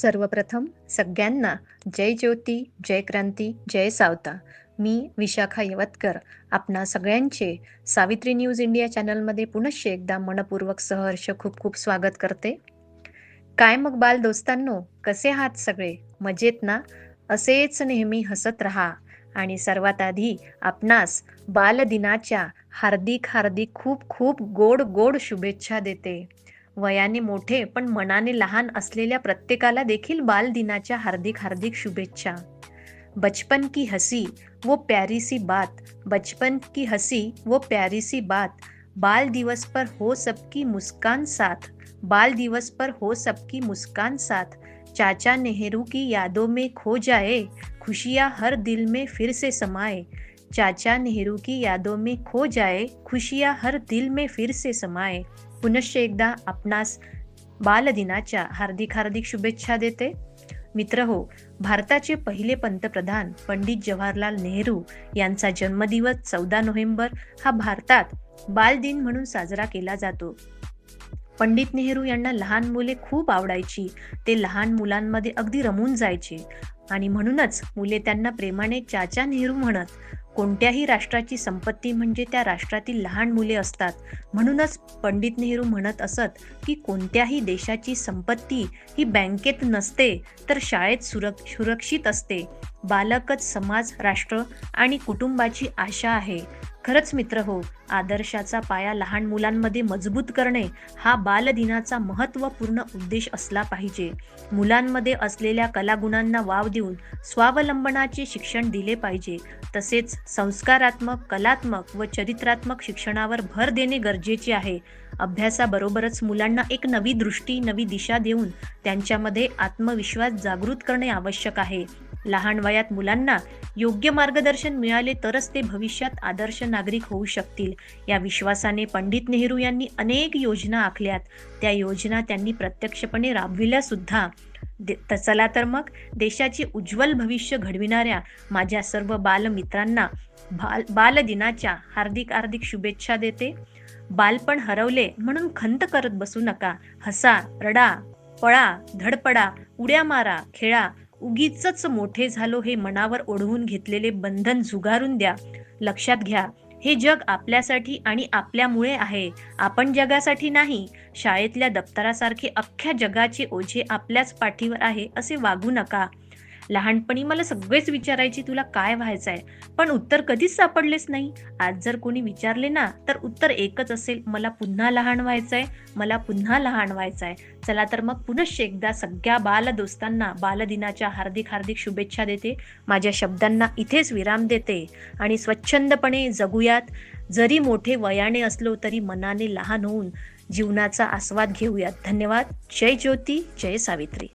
सर्वप्रथम सगळ्यांना जय ज्योती जय क्रांती जय सावता. मी विशाखा यवतकर आपणा सगळ्यांचे सावित्री न्यूज इंडिया चॅनलमध्ये पुनश्च एकदा मनपूर्वक सहर्ष खूप खूप स्वागत करते. काय मग बाल दोस्तांनो कसे आहात सगळे? मजेत ना? असेच नेहमी हसत राहा. आणि सर्वात आधी आपणास बालदिनाच्या हार्दिक हार्दिक खूप खूप गोड गोड शुभेच्छा देते. वयाने मोठे, पण मनाने लहान असलेल्या प्रत्येकाला देखील बालदिनाच्या हार्दिक हार्दिक शुभेच्छा. बचपन की हसी, वो प्यारी सी बात. बचपन की हसी, वो प्यारी सी बात. बाल दिवस पर हो सबकी मुस्कान साथ. बाल दिवस पर हो सबकी मुस्कान साथ. चाचा नेहरू की यादों में खो जाए, खुशियाँ हर दिल में फिर से समाए. चाचा नेहरू की यादों में खो जाए खुशियाँ हर दिल में फिर से समाए। पुनश्च एकदा आपणास बालदिनाच्या हार्दिक हार्दिक शुभेच्छा देते। मित्र हो भारताचे पहिले पंतप्रधान पंडित जवाहरलाल नेहरू यांचा जन्मदिवस चौदा नोव्हेंबर हा भारतात बालदिन म्हणून साजरा केला जातो. पंडित नेहरू यांना लहान मुले खूप आवडायची. ते लहान मुलांमध्ये अगदी रमून जायचे. आणि म्हणूनच मुले त्यांना प्रेमाने चाचा नेहरू म्हणत कोणत्याही राष्ट्राची संपत्ती म्हणजे त्या राष्ट्रातील लहान मुले असतात. म्हणूनच पंडित नेहरू म्हणत असत की कोणत्याही देशाची संपत्ती ही बँकेत नसते तर शाळेत सुरक सुरक्षित असते. बालकच समाज राष्ट्र आणि कुटुंबाची आशा आहे. खरंच मित्र हो आदर्शाचा पाया लहान मुलांमध्ये मजबूत करणे हा बालदिनाचा महत्त्वपूर्ण उद्देश असला पाहिजे. मुलांमध्ये असलेल्या कलागुणांना वाव देऊन स्वावलंबनाचे शिक्षण दिले पाहिजे. तसेच संस्कारात्मक कलात्मक व चरित्रात्मक शिक्षणावर भर देणे गरजेचे आहे. अभ्यासाबरोबरच मुलांना एक नवी दृष्टी नवी दिशा देऊन त्यांच्यामध्ये आत्मविश्वास जागृत करणे आवश्यक आहे. लहान वयात मुलांना योग्य मार्गदर्शन मिळाले तरच ते भविष्यात आदर्श नागरिक होऊ शकतील. या विश्वासाने पंडित नेहरू यांनी अनेक योजना आखल्यात. त्या योजना त्यांनी प्रत्यक्षपणे राबविल्या सुद्धा. चला तर मग देशाचे उज्ज्वल भविष्य घडविणाऱ्या माझ्या सर्व बालमित्रांना बाल बालदिनाच्या हार्दिक हार्दिक शुभेच्छा देते. बालपण हरवले म्हणून खंत करत बसू नका. हसा रडा पळा धडपडा उड्या मारा खेळा उगीच मोठे झालो हे मनावर ओढवून घेतलेले बंधन झुगारून द्या. लक्षात घ्या हे जग आपल्यासाठी आणि आपल्यामुळे आहे. आपण जगासाठी नाही शाळेतल्या दप्तरासारखे अख्ख्या जगाचे ओझे आपल्याच पाठीवर आहे असे वागू नका. लहानपणी मला सगळेच विचारायची तुला काय व्हायचं आहे पण उत्तर कधीच सापडलेच नाही. आज जर कोणी विचारले ना तर उत्तर एकच असेल मला पुन्हा लहान व्हायचं आहे मला पुन्हा लहान व्हायचं आहे चला तर मग पुनश्च एकदा सगळ्या बालदोस्तांना बालदिनाच्या हार्दिक हार्दिक शुभेच्छा देते. माझ्या शब्दांना इथेच विराम देते. आणि स्वच्छंदपणे जगूयात. जरी मोठे वयाने असलो तरी मनाने लहान होऊन जीवनाचा आस्वाद घेऊयात. धन्यवाद. जय ज्योती जय सावित्री.